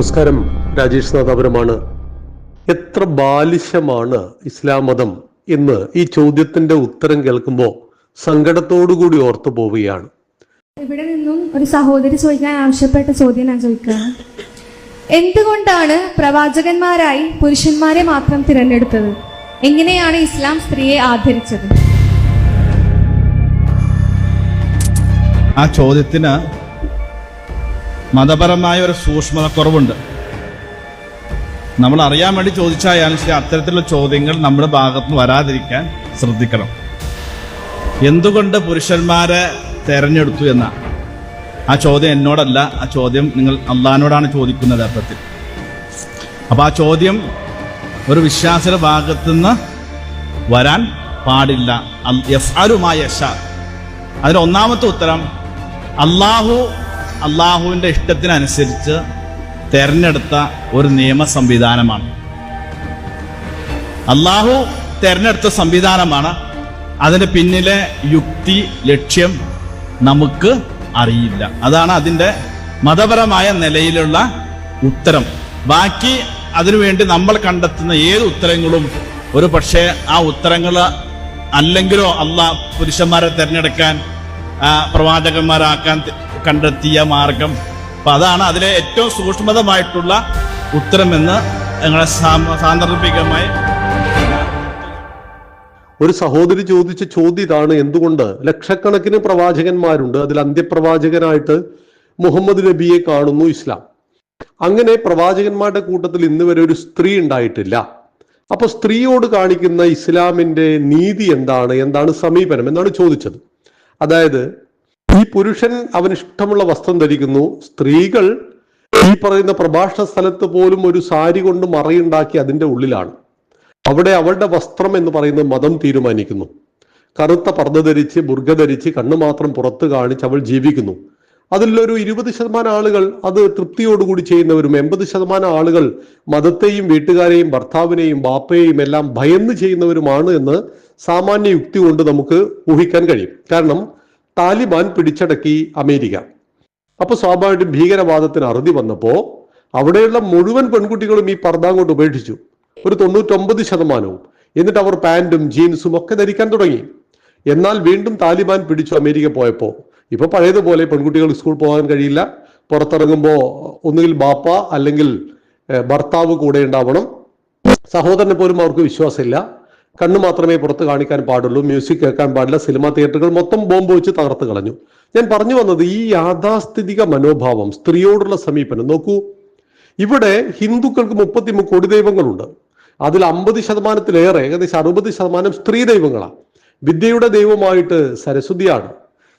നമസ്കാരം. രാജേഷ് നാഥാപുരമാണ് എത്ര ബാലിശമാണ് ഇസ്ലാം മതം എന്ന് ഈ ചോദ്യത്തിന്റെ ഉത്തരം കേൾക്കുമ്പോൾ സങ്കടത്തോടുകൂടി ഓർത്തു പോവുകയാണ്. ഇവിടെ നിന്നും ഒരു സഹോദരി ചോദിക്കാൻ ആവശ്യപ്പെട്ട ചോദ്യം ഞാൻ ചോദിക്കുകയാണ്. എന്തുകൊണ്ടാണ് പ്രവാചകന്മാരായി പുരുഷന്മാരെ മാത്രം തിരഞ്ഞെടുത്തത്? എങ്ങനെയാണ് ഇസ്ലാം സ്ത്രീയെ ആദരിച്ചത്? ആ ചോദ്യത്തിന് മതപരമായ ഒരു സൂക്ഷ്മത കുറവുണ്ട് നമ്മൾ അറിയാൻ വേണ്ടി ചോദിച്ചായാലും ശരി അത്തരത്തിലുള്ള ചോദ്യങ്ങൾ നമ്മുടെ ഭാഗത്തുനിന്ന് വരാതിരിക്കാൻ ശ്രദ്ധിക്കണം. എന്തുകൊണ്ട് പുരുഷന്മാരെ തെരഞ്ഞെടുത്തു എന്ന? ആ ചോദ്യം എന്നോടല്ല ആ ചോദ്യം നിങ്ങൾ അള്ളഹാനോടാണ് ചോദിക്കുന്നത് അർത്ഥത്തിൽ. അപ്പൊ ആ ചോദ്യം ഒരു വിശ്വാസിയുടെ ഭാഗത്തുനിന്ന് വരാൻ പാടില്ല. എഫ് അരുമായ യശ. അതിന് ഒന്നാമത്തെ ഉത്തരം അള്ളാഹു അള്ളാഹുവിന്റെ ഇഷ്ടത്തിനനുസരിച്ച് തെരഞ്ഞെടുത്ത ഒരു നിയമ സംവിധാനമാണ്. അള്ളാഹു തെരഞ്ഞെടുത്ത സംവിധാനമാണ്. അതിന് പിന്നിലെ യുക്തി ലക്ഷ്യം നമുക്ക് അറിയില്ല. അതാണ് അതിന്റെ മതപരമായ നിലയിലുള്ള ഉത്തരം. ബാക്കി അതിനുവേണ്ടി നമ്മൾ കണ്ടെത്തുന്ന ഏത് ഉത്തരങ്ങളും ഒരു പക്ഷേ ആ ഉത്തരങ്ങൾ അല്ലെങ്കിലോ അല്ല പുരുഷന്മാരെ തിരഞ്ഞെടുക്കാൻ പ്രവാചകന്മാരാക്കാൻ കണ്ടെത്തിയ മാർഗം. അപ്പൊ അതാണ് അതിലെ ഏറ്റവും സൂക്ഷ്മതമായിട്ടുള്ള ഉത്തരമെന്ന് ഞങ്ങളെ സാന്ദർഭികമായി ഒരു സഹോദരി ചോദിച്ച ചോദ്യം ഇതാണ്. എന്തുകൊണ്ട്? ലക്ഷക്കണക്കിന് പ്രവാചകന്മാരുണ്ട്. അതിൽ അന്ത്യപ്രവാചകനായിട്ട് മുഹമ്മദ് നബിയെ കാണുന്നു ഇസ്ലാം. അങ്ങനെ പ്രവാചകന്മാരുടെ കൂട്ടത്തിൽ ഇന്ന് വരെ ഒരു സ്ത്രീ ഉണ്ടായിട്ടില്ല. അപ്പൊ സ്ത്രീയോട് കാണിക്കുന്ന ഇസ്ലാമിന്റെ നീതി എന്താണ്? എന്താണ് സമീപനം? എന്നാണ് ചോദിച്ചത്. അതായത് ഈ പുരുഷൻ അവന് ഇഷ്ടമുള്ള വസ്ത്രം ധരിക്കുന്നു. സ്ത്രീകൾ ഈ പറയുന്ന പ്രഭാഷണ സ്ഥലത്ത് പോലും ഒരു സാരി കൊണ്ട് മറയുണ്ടാക്കി അതിന്റെ ഉള്ളിലാണ്. അവിടെ അവളുടെ വസ്ത്രം എന്ന് പറയുന്നത് മതം തീരുമാനിക്കുന്നു. കറുത്ത പർദ്ദ ധരിച്ച് ബുർഗ ധരിച്ച് കണ്ണു മാത്രം പുറത്ത് കാണിച്ച് അവൾ ജീവിക്കുന്നു. അതിലൊരു ഇരുപത് ശതമാനം ആളുകൾ അത് തൃപ്തിയോടുകൂടി ചെയ്യുന്നവരും എൺപത് ശതമാനം ആളുകൾ മതത്തെയും വീട്ടുകാരെയും ഭർത്താവിനെയും ബാപ്പയെയും എല്ലാം ഭയന്ന് ചെയ്യുന്നവരുമാണ് എന്ന് സാമാന്യ യുക്തി കൊണ്ട് നമുക്ക് ഊഹിക്കാൻ കഴിയും. കാരണം താലിബാൻ പിടിച്ചടക്കി അമേരിക്ക. അപ്പൊ സ്വാഭാവികമായിട്ടും ഭീകരവാദത്തിന് അറുതി വന്നപ്പോ അവിടെയുള്ള മുഴുവൻ പെൺകുട്ടികളും ഈ പർദ്ദ കൊണ്ട് ഉപേക്ഷിച്ചു. ഒരു തൊണ്ണൂറ്റൊമ്പത് ശതമാനവും. എന്നിട്ട് അവർ പാന്റും ജീൻസും ഒക്കെ ധരിക്കാൻ തുടങ്ങി. എന്നാൽ വീണ്ടും താലിബാൻ പിടിച്ചു അമേരിക്ക പോയപ്പോ ഇപ്പൊ പഴയതുപോലെ പെൺകുട്ടികൾ സ്കൂൾ പോകാൻ കഴിയില്ല. പുറത്തിറങ്ങുമ്പോൾ ഒന്നുകിൽ ബാപ്പ അല്ലെങ്കിൽ ഭർത്താവ് കൂടെ ഉണ്ടാവണം. സഹോദരനെ പോലും അവർക്ക് വിശ്വാസമില്ല. കണ്ണ് മാത്രമേ പുറത്ത് കാണിക്കാൻ പാടുള്ളൂ മ്യൂസിക് കേൾക്കാൻ പാടില്ല സിനിമ തിയേറ്ററുകൾ മൊത്തം ബോംബ് വെച്ച് തകർത്ത് കളഞ്ഞു. ഞാൻ പറഞ്ഞു വന്നത് ഈ യാഥാസ്ഥിതിക മനോഭാവം സ്ത്രീയോടുള്ള സമീപനം. നോക്കൂ ഇവിടെ ഹിന്ദുക്കൾക്ക് മുപ്പത്തി കോടി ദൈവങ്ങളുണ്ട്. അതിൽ അമ്പത് ശതമാനത്തിലേറെ ഏകദേശം അറുപത് ശതമാനം സ്ത്രീ ദൈവങ്ങളാണ്. വിദ്യയുടെ ദൈവമായിട്ട് സരസ്വതിയാണ്.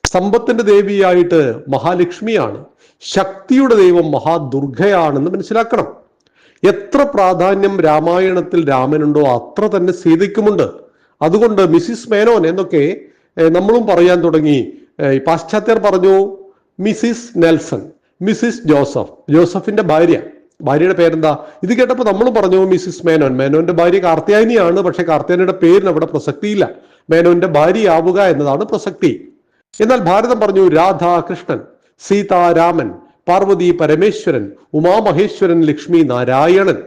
സമ്പത്തിന്റെ ദേവിയായിട്ട് മഹാലക്ഷ്മിയാണ്. ശക്തിയുടെ ദൈവം മഹാദുർഗയാണെന്ന് മനസ്സിലാക്കണം. എത്ര പ്രാധാന്യം രാമായണത്തിൽ രാമനുണ്ടോ അത്ര തന്നെ സീതയ്ക്കുമുണ്ട് അതുകൊണ്ട് മിസ്സിസ് മേനോൻ എന്നൊക്കെ നമ്മളും പറയാൻ തുടങ്ങി. പാശ്ചാത്യർ പറഞ്ഞു മിസ്സിസ് നെൽസൺ മിസ്സിസ് ജോസഫ് ജോസഫിന്റെ ഭാര്യ. ഭാര്യയുടെ പേരെന്താ? ഇത് കേട്ടപ്പോൾ നമ്മൾ പറഞ്ഞു മിസ്സിസ് മേനോൻ മേനോന്റെ ഭാര്യ കാർത്തിയായനിയാണ് പക്ഷെ കാർത്തിയാനിയുടെ പേരിന് അവിടെ പ്രസക്തിയില്ല. മേനോന്റെ ഭാര്യയാവുക എന്നതാണ് പ്രസക്തി. എന്നാൽ ഭാരതം പറഞ്ഞു രാധാകൃഷ്ണൻ സീതാരാമൻ പാർവതി പരമേശ്വരൻ ഉമാമഹേശ്വരൻ ലക്ഷ്മി നാരായണൻ.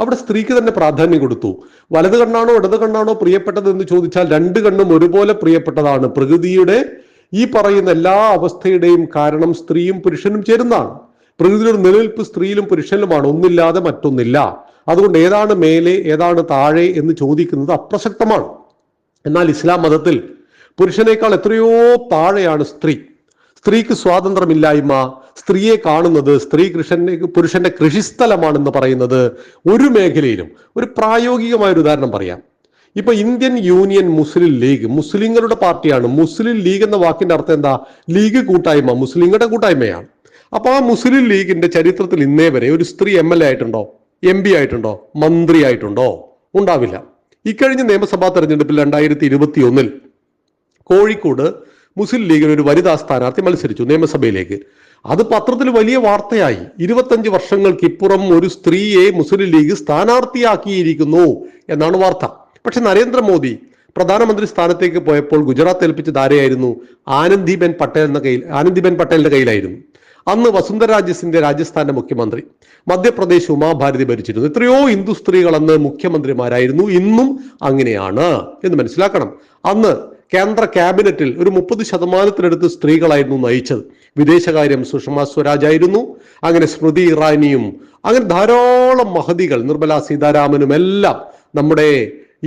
അവിടെ സ്ത്രീക്ക് തന്നെ പ്രാധാന്യം കൊടുത്തു. വലത് കണ്ണാണോ ഇടത് കണ്ണാണോ പ്രിയപ്പെട്ടത് എന്ന് ചോദിച്ചാൽ രണ്ട് കണ്ണും ഒരുപോലെ പ്രിയപ്പെട്ടതാണ്. പ്രകൃതിയുടെ ഈ പറയുന്ന എല്ലാ അവസ്ഥയുടെയും കാരണം സ്ത്രീയും പുരുഷനും ചേരുന്നതാണ്. പ്രകൃതിയുടെ നിലനിൽപ്പ് സ്ത്രീയിലും പുരുഷനിലുമാണ് ഒന്നില്ലാതെ മറ്റൊന്നില്ല. അതുകൊണ്ട് ഏതാണ് മേലെ ഏതാണ് താഴെ എന്ന് ചോദിക്കുന്നത് അപ്രസക്തമാണ്. എന്നാൽ ഇസ്ലാം മതത്തിൽ പുരുഷനേക്കാൾ എത്രയോ താഴെയാണ് സ്ത്രീ. സ്ത്രീക്ക് സ്വാതന്ത്ര്യമില്ലായ്മ സ്ത്രീയെ കാണുന്നത് സ്ത്രീ കൃഷന്റെ പുരുഷന്റെ കൃഷിസ്ഥലമാണെന്ന് പറയുന്നത് ഒരു മേഖലയിലും ഒരു പ്രായോഗികമായ ഒരു ഉദാഹരണം പറയാം. ഇപ്പൊ ഇന്ത്യൻ യൂണിയൻ മുസ്ലിം ലീഗ് മുസ്ലിങ്ങളുടെ പാർട്ടിയാണ്. മുസ്ലിം ലീഗ് എന്ന വാക്കിന്റെ അർത്ഥം എന്താ? ലീഗ് കൂട്ടായ്മ മുസ്ലിങ്ങളുടെ കൂട്ടായ്മയാണ്. അപ്പൊ ആ മുസ്ലിം ലീഗിന്റെ ചരിത്രത്തിൽ ഇന്നേ വരെ ഒരു സ്ത്രീ എം എൽ എ ആയിട്ടുണ്ടോ? എം പി ആയിട്ടുണ്ടോ? മന്ത്രി ആയിട്ടുണ്ടോ? ഉണ്ടാവില്ല. ഇക്കഴിഞ്ഞ നിയമസഭാ തെരഞ്ഞെടുപ്പിൽ രണ്ടായിരത്തി ഇരുപത്തി ഒന്നിൽ കോഴിക്കോട് മുസ്ലിം ലീഗിന് ഒരു വനിതാ സ്ഥാനാർത്ഥി മത്സരിച്ചു നിയമസഭയിലേക്ക്. അത് പത്രത്തിൽ വലിയ വാർത്തയായി. ഇരുപത്തഞ്ച് വർഷങ്ങൾക്കിപ്പുറം ഒരു സ്ത്രീയെ മുസ്ലിം ലീഗ് സ്ഥാനാർത്ഥിയാക്കിയിരിക്കുന്നു എന്നാണ് വാർത്ത. പക്ഷെ നരേന്ദ്രമോദി പ്രധാനമന്ത്രി സ്ഥാനത്തേക്ക് പോയപ്പോൾ ഗുജറാത്ത് ഏൽപ്പിച്ചത് ആരെയായിരുന്നു? ആനന്ദിബെൻ പട്ടേലിന്റെ കയ്യിൽ ആനന്ദിബെൻ പട്ടേലിന്റെ കയ്യിലായിരുന്നു. അന്ന് വസുന്ധരാജ സിന്റെ രാജസ്ഥാന്റെ മുഖ്യമന്ത്രി. മധ്യപ്രദേശ് ഉമാഭാരതി ഭരിച്ചിരുന്നു. എത്രയോ ഹിന്ദു സ്ത്രീകൾ അന്ന് മുഖ്യമന്ത്രിമാരായിരുന്നു. ഇന്നും അങ്ങനെയാണ് എന്ന് മനസ്സിലാക്കണം. അന്ന് കേന്ദ്ര ക്യാബിനറ്റിൽ ഒരു മുപ്പത് ശതമാനത്തിനടുത്ത് സ്ത്രീകളായിരുന്നു നയിച്ചത്. വിദേശകാര്യം സുഷമ സ്വരാജ് ആയിരുന്നു അങ്ങനെ സ്മൃതി ഇറാനിയും അങ്ങനെ ധാരാളം മഹതികൾ നിർമ്മല സീതാരാമനും എല്ലാം നമ്മുടെ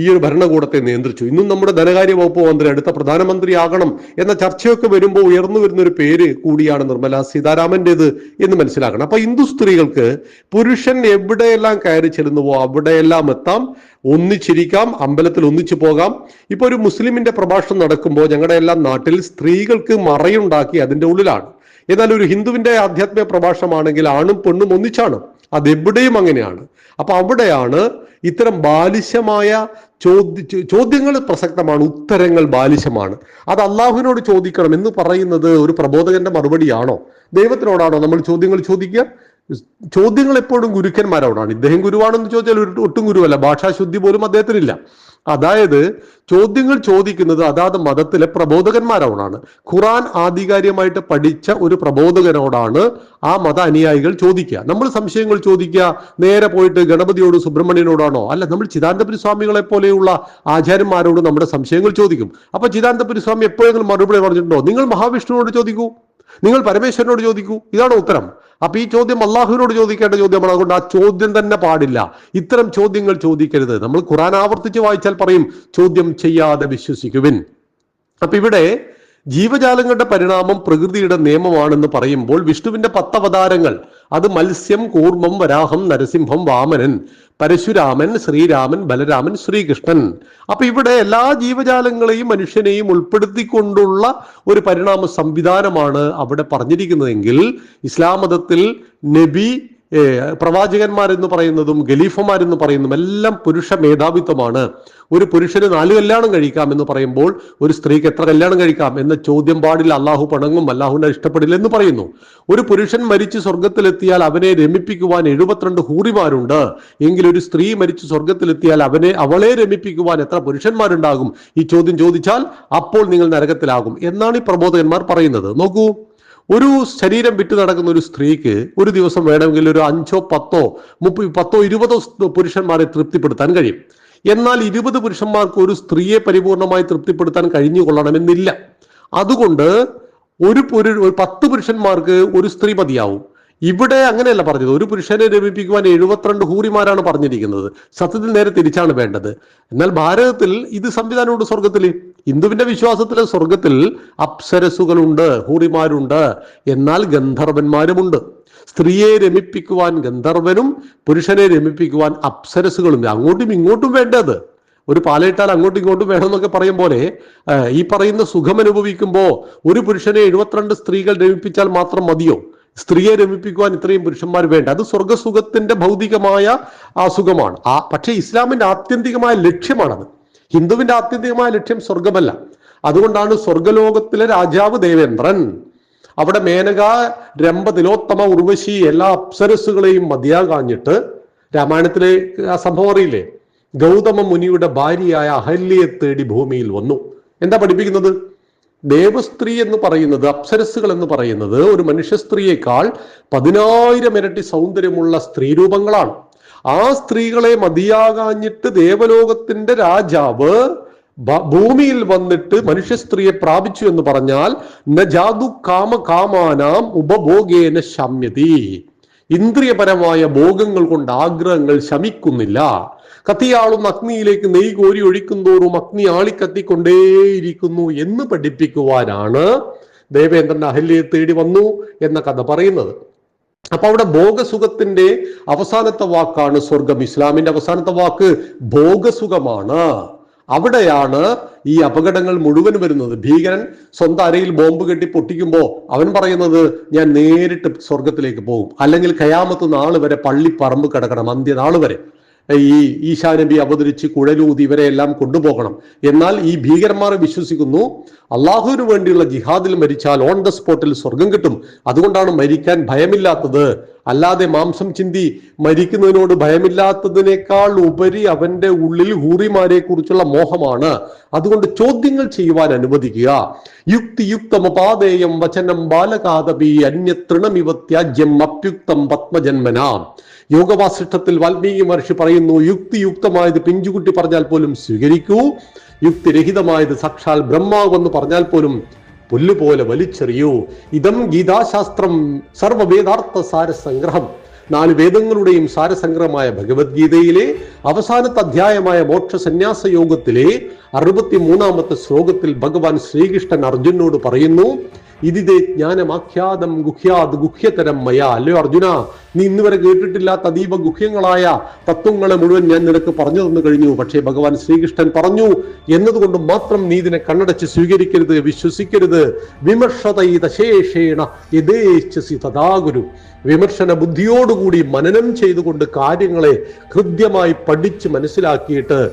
ഈ ഒരു ഭരണകൂടത്തെ നിയന്ത്രിച്ചു. ഇന്നും നമ്മുടെ ധനകാര്യ വകുപ്പ് മന്ത്രി അടുത്ത പ്രധാനമന്ത്രി ആകണം എന്ന ചർച്ചയൊക്കെ വരുമ്പോൾ ഉയർന്നു വരുന്ന ഒരു പേര് കൂടിയാണ് നിർമ്മല സീതാരാമന്റേത് എന്ന് മനസ്സിലാക്കണം. അപ്പൊ ഹിന്ദു സ്ത്രീകൾക്ക് പുരുഷൻ എവിടെയെല്ലാം കയറി ചെല്ലുന്നുവോ അവിടെയെല്ലാം എത്താം. ഒന്നിച്ചിരിക്കാം അമ്പലത്തിൽ ഒന്നിച്ചു പോകാം. ഇപ്പൊ ഒരു മുസ്ലിമിന്റെ പ്രഭാഷണം നടക്കുമ്പോൾ ഞങ്ങളുടെ എല്ലാം നാട്ടിൽ സ്ത്രീകൾക്ക് മറയുണ്ടാക്കി അതിന്റെ ഉള്ളിലാണ്. എന്നാൽ ഒരു ഹിന്ദുവിന്റെ ആധ്യാത്മിക പ്രഭാഷണമാണെങ്കിൽ ആണും പെണ്ണും ഒന്നിച്ചാണ്? അതെവിടെയും അങ്ങനെയാണ്. അപ്പൊ അവിടെയാണ് ഇത്തരം ബാലിശമായ ചോദ്യ ചോദ്യങ്ങൾ പ്രസക്തമാണ് ഉത്തരങ്ങൾ ബാലിശമാണ്. അത് അള്ളാഹുവിനോട് ചോദിക്കണം എന്ന് പറയുന്നത് ഒരു പ്രബോധകന്റെ മറുപടിയാണോ? ദൈവത്തിനോടാണോ നമ്മൾ ചോദ്യങ്ങൾ ചോദിക്കുക? ചോദ്യങ്ങൾ എപ്പോഴും ഗുരുക്കന്മാരോടാണ്. ഇദ്ദേഹം ഗുരുവാണെന്ന് ചോദിച്ചാൽ ഒരു- ഒട്ടും ഗുരുവല്ല. ഭാഷാശുദ്ധി പോലും അദ്ദേഹത്തിനില്ല. അതായത് ചോദ്യങ്ങൾ ചോദിക്കുന്നത് അതാത് മതത്തിലെ പ്രബോധകന്മാരോടാണ്. ഖുറാൻ ആധികാരികമായിട്ട് പഠിച്ച ഒരു പ്രബോധകനോടാണ് ആ മത അനുയായികൾ ചോദിക്കുക. നമ്മൾ സംശയങ്ങൾ ചോദിക്കുക നേരെ പോയിട്ട് ഗണപതിയോട് സുബ്രഹ്മണ്യനോടാണോ? അല്ല നമ്മൾ ചിദാനന്ദപുരി സ്വാമികളെ പോലെയുള്ള ആചാര്യന്മാരോട് നമ്മുടെ സംശയങ്ങൾ ചോദിക്കും. അപ്പൊ ചിദാനന്ദപുരി സ്വാമി എപ്പോഴെങ്കിലും മറുപടി പറഞ്ഞിട്ടുണ്ടോ? നിങ്ങൾ മഹാവിഷ്ണുവിനോട് ചോദിക്കൂ. നിങ്ങൾ പരമേശ്വരനോട് ചോദിക്കൂ. ഇതാണ് ഉത്തരം. അപ്പൊ ഈ ചോദ്യം അള്ളാഹുവിനോട് ചോദിക്കേണ്ട ചോദ്യമാണ്. അതുകൊണ്ട് ആ ചോദ്യം തന്നെ പാടില്ല. ഇത്തരം ചോദ്യങ്ങൾ ചോദിക്കരുത്. നമ്മൾ ഖുറാൻ ആവർത്തിച്ച് വായിച്ചാൽ പറയും ചോദ്യം ചെയ്യാതെ വിശ്വസിക്കുവിൻ. അപ്പൊ ഇവിടെ ജീവജാലങ്ങളുടെ പരിണാമം പ്രകൃതിയുടെ നിയമമാണെന്ന് പറയുമ്പോൾ വിഷ്ണുവിന്റെ പത്തവതാരങ്ങൾ അത് മത്സ്യം കൂർമ്മം വരാഹം നരസിംഹം വാമനൻ പരശുരാമൻ ശ്രീരാമൻ ബലരാമൻ ശ്രീകൃഷ്ണൻ. അപ്പൊ ഇവിടെ എല്ലാ ജീവജാലങ്ങളെയും മനുഷ്യനെയും ഉൾപ്പെടുത്തിക്കൊണ്ടുള്ള ഒരു പരിണാമ സംവിധാനമാണ് അവിടെ പറഞ്ഞിരിക്കുന്നതെങ്കിൽ ഇസ്ലാം മതത്തിൽ നബി പ്രവാചകന്മാരെന്ന് പറയുന്നതും ഖലീഫമാരെന്ന് പറയുന്നതും എല്ലാം പുരുഷ മേധാവിത്വമാണ്. ഒരു പുരുഷന് നാല് കല്യാണം കഴിക്കാം എന്ന് പറയുമ്പോൾ ഒരു സ്ത്രീക്ക് എത്ര കല്യാണം കഴിക്കാം എന്ന ചോദ്യം പാടില്ല അള്ളാഹു പണങ്ങും അള്ളാഹുവിനെ ഇഷ്ടപ്പെടില്ല എന്ന് പറയുന്നു. ഒരു പുരുഷൻ മരിച്ച് സ്വർഗത്തിലെത്തിയാൽ അവനെ രമിപ്പിക്കുവാൻ എഴുപത്തിരണ്ട് ഹൂറിമാരുണ്ട്. എങ്കിൽ ഒരു സ്ത്രീ മരിച്ച് സ്വർഗത്തിലെത്തിയാൽ അവനെ അവളെ രമിപ്പിക്കുവാൻ എത്ര പുരുഷന്മാരുണ്ടാകും? ഈ ചോദ്യം ചോദിച്ചാൽ അപ്പോൾ നിങ്ങൾ നരകത്തിലാകും എന്നാണ് ഈ പ്രബോധകന്മാർ പറയുന്നത്. നോക്കൂ. ഒരു ശരീരം വിറ്റ് നടക്കുന്ന ഒരു സ്ത്രീക്ക് ഒരു ദിവസം വേണമെങ്കിൽ ഒരു അഞ്ചോ പത്തോ മുപ്പ പത്തോ ഇരുപതോ പുരുഷന്മാരെ തൃപ്തിപ്പെടുത്താൻ കഴിയും. എന്നാൽ ഇരുപത് പുരുഷന്മാർക്ക് ഒരു സ്ത്രീയെ പരിപൂർണമായി തൃപ്തിപ്പെടുത്താൻ കഴിഞ്ഞു കൊള്ളണമെന്നില്ല അതുകൊണ്ട് ഒരു ഒരു പത്ത് പുരുഷന്മാർക്ക് ഒരു സ്ത്രീ മതിയാവും. ഇവിടെ അങ്ങനെയല്ല പറഞ്ഞത്. ഒരു പുരുഷനെ രമിപ്പിക്കുവാൻ എഴുപത്തിരണ്ട് ഹൂറിമാരാണ് പറഞ്ഞിരിക്കുന്നത്. സത്യത്തിൽ നേരെ തിരിച്ചാണ് വേണ്ടത്. എന്നാൽ ഭാരതത്തിൽ ഇത് സംവിധാനമുണ്ട് സ്വർഗത്തിൽ ഹിന്ദുവിന്റെ വിശ്വാസത്തിലെ സ്വർഗത്തിൽ അപ്സരസുകളുണ്ട് ഹൂറിമാരുണ്ട്. എന്നാൽ ഗന്ധർവന്മാരുമുണ്ട്. സ്ത്രീയെ രമിപ്പിക്കുവാൻ ഗന്ധർവനും പുരുഷനെ രമിപ്പിക്കുവാൻ അപ്സരസുകളും അങ്ങോട്ടും ഇങ്ങോട്ടും വേണ്ടത്. ഒരു പാലയിട്ടാൽ അങ്ങോട്ടും ഇങ്ങോട്ടും വേണമെന്നൊക്കെ പറയും പോലെ ഈ പറയുന്ന സുഖം അനുഭവിക്കുമ്പോൾ ഒരു പുരുഷനെ എഴുപത്തിരണ്ട് സ്ത്രീകൾ രമിപ്പിച്ചാൽ മാത്രം മതിയോ? സ്ത്രീയെ രമിപ്പിക്കുവാൻ ഇത്രയും പുരുഷന്മാർ വേണ്ട. അത് സ്വർഗസുഖത്തിന്റെ ഭൗതികമായ ആ സുഖമാണ് ആ പക്ഷേ ഇസ്ലാമിന്റെ ആത്യന്തികമായ ലക്ഷ്യമാണത്. ഹിന്ദുവിന്റെ ആത്യന്തികമായ ലക്ഷ്യം സ്വർഗമല്ല അതുകൊണ്ടാണ് സ്വർഗലോകത്തിലെ രാജാവ് ദേവേന്ദ്രൻ അവിടെ മേനക രംഭ തിലോത്തമ ഉർവശി എല്ലാ അപ്സരസുകളെയും മതിയാകാഞ്ഞിട്ട് രാമായണത്തിലെ ആ സംഭവം അറിയില്ലേ? ഗൗതമ മുനിയുടെ ഭാര്യയായ അഹല്യയെ തേടി ഭൂമിയിൽ വന്നു. എന്താ പഠിപ്പിക്കുന്നത്? ദേവസ്ത്രീ എന്ന് പറയുന്നത് അപ്സരസുകൾ എന്ന് പറയുന്നത് ഒരു മനുഷ്യ സ്ത്രീയേക്കാൾ പതിനായിരം ഇരട്ടി സൗന്ദര്യമുള്ള സ്ത്രീരൂപങ്ങളാണ്. ആ സ്ത്രീകളെ മതിയാകാഞ്ഞിട്ട് ദേവലോകത്തിന്റെ രാജാവ് ഭൂമിയിൽ വന്നിട്ട് മനുഷ്യ സ്ത്രീയെ പ്രാപിച്ചു എന്ന് പറഞ്ഞാൽ ന ജാതു കാമ കാമാനാം ഉപഭോഗേന ശമ്യതി. ഇന്ദ്രിയപരമായ ഭോഗങ്ങൾ കൊണ്ട് ആഗ്രഹങ്ങൾ ശമിക്കുന്നില്ല. കത്തിയാളുന്ന അഗ്നിയിലേക്ക് നെയ് കോരി ഒഴിക്കുന്തോറും അഗ്നി ആളിക്കത്തിക്കൊണ്ടേയിരിക്കുന്നു എന്ന് പഠിപ്പിക്കുവാനാണ് ദേവേന്ദ്രൻ അഹല്യയെ തേടി വന്നു എന്ന കഥ പറയുന്നത്. അപ്പൊ അവിടെ ഭോഗസുഖത്തിന്റെ അവസാനത്തെ വാക്കാണ് സ്വർഗം ഇസ്ലാമിന്റെ അവസാനത്തെ വാക്ക് ഭോഗസുഖമാണ്. അവിടെയാണ് ഈ അപകടങ്ങൾ മുഴുവൻ വരുന്നത്. ഭീകരൻ സ്വന്തം അരയിൽ ബോംബ് കെട്ടി പൊട്ടിക്കുമ്പോൾ അവൻ പറയുന്നത് ഞാൻ നേരിട്ട് സ്വർഗത്തിലേക്ക് പോകും. അല്ലെങ്കിൽ കയാമത്ത് നാൾ വരെ പള്ളി പറമ്പ് കിടക്കണം അന്ത്യനാൾ വരെ. ഈ ഈശാ നബി അവതരിച്ച് കുഴലൂതി ഇവരെയെല്ലാം കൊണ്ടുപോകണം. എന്നാൽ ഈ ഭീകരന്മാർ വിശ്വസിക്കുന്നു അള്ളാഹുവിന് വേണ്ടിയുള്ള ജിഹാദിൽ മരിച്ചാൽ ഓൺ ദ സ്പോട്ടിൽ സ്വർഗം കിട്ടും. അതുകൊണ്ടാണ് മരിക്കാൻ ഭയമില്ലാത്തത്. അല്ലാതെ മാംസം ചിന്തി മരിക്കുന്നതിനോട് ഭയമില്ലാത്തതിനേക്കാൾ ഉപരി അവന്റെ ഉള്ളിൽ ഹൂറിമാരെ കുറിച്ചുള്ള മോഹമാണ്. അതുകൊണ്ട് ചോദ്യങ്ങൾ ചെയ്യുവാൻ അനുവദിക്കുക. യുക്തിയുക്തമപാതേയം വചനം ബാലകാതപി അന്യതൃണമിവ ത്യാജ്യം അപ്യുക്തം പത്മജന്മന. യോഗവാസിഷ്ടത്തിൽ വാൽമീകി മഹർഷി പറയുന്നു യുക്തിയുക്തമായത് പിഞ്ചുകുട്ടി പറഞ്ഞാൽ പോലും സ്വീകരിക്കൂ. യുക്തിരഹിതമായത് സാക്ഷാൽ ബ്രഹ്മാവ് എന്ന് പറഞ്ഞാൽ പോലും പുല്ലുപോലെ വലിച്ചെറിയൂ. ഇതം ഗീതാശാസ്ത്രം സർവവേദാർത്ഥ സാരസംഗ്രഹം നാല് വേദങ്ങളുടെയും സാരസംഗ്രഹമായ ഭഗവത്ഗീതയിലെ അവസാനത്തെ അധ്യായമായ മോക്ഷ സന്യാസ യോഗത്തിലെ അറുപത്തി മൂന്നാമത്തെ ശ്ലോകത്തിൽ ഭഗവാൻ ശ്രീകൃഷ്ണൻ അർജുനോട് പറയുന്നു ഇതിതേ ജ്ഞാനമാഖ്യാതം ഗുഹ്യാത് ഗുഹ്യതരം മയ. അല്ലയോ അർജുന? നീ ഇന്ന് വരെ കേട്ടിട്ടില്ലാത്ത അതീവ ഗുഹ്യങ്ങളായ തത്വങ്ങളെ മുഴുവൻ ഞാൻ നിനക്ക് പറഞ്ഞു തന്നു കഴിഞ്ഞു. പക്ഷേ ഭഗവാൻ ശ്രീകൃഷ്ണൻ പറഞ്ഞു എന്നതുകൊണ്ട് മാത്രം നീ ഇതിനെ കണ്ണടച്ച് സ്വീകരിക്കരുത് വിശ്വസിക്കരുത്. വിമർശതയിതശേഷേണ യഥേച്ഛസി തഥാഗുരു. വിമർശന ബുദ്ധിയോടുകൂടി മനനം ചെയ്തുകൊണ്ട് കാര്യങ്ങളെ ഹൃദ്യമായി പഠിച്ച് മനസ്സിലാക്കിയിട്ട്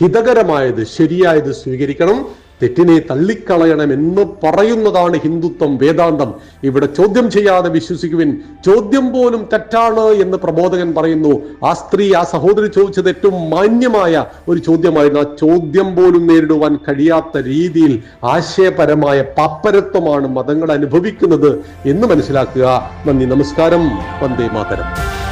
ഹിതകരമായത് ശരിയായത് സ്വീകരിക്കണം. തെറ്റിനെ തള്ളിക്കളയണം എന്ന് പറയുന്നതാണ് ഹിന്ദുത്വം വേദാന്തം. ഇവിടെ ചോദ്യം ചെയ്യാതെ വിശ്വസിക്കുവിൻ. ചോദ്യം പോലും തെറ്റാണ് എന്ന് പ്രബോധകൻ പറയുന്നു. ആ സ്ത്രീ ആ സഹോദരി ചോദിച്ചത് ഏറ്റവും മാന്യമായ ഒരു ചോദ്യമായിരുന്നു. ആ ചോദ്യം പോലും നേരിടുവാൻ കഴിയാത്ത രീതിയിൽ ആശയപരമായ പാപ്പരത്വമാണ് മതങ്ങൾ അനുഭവിക്കുന്നത് എന്ന് മനസ്സിലാക്കുക. നന്ദി നമസ്കാരം. വന്ദേ മാതരം.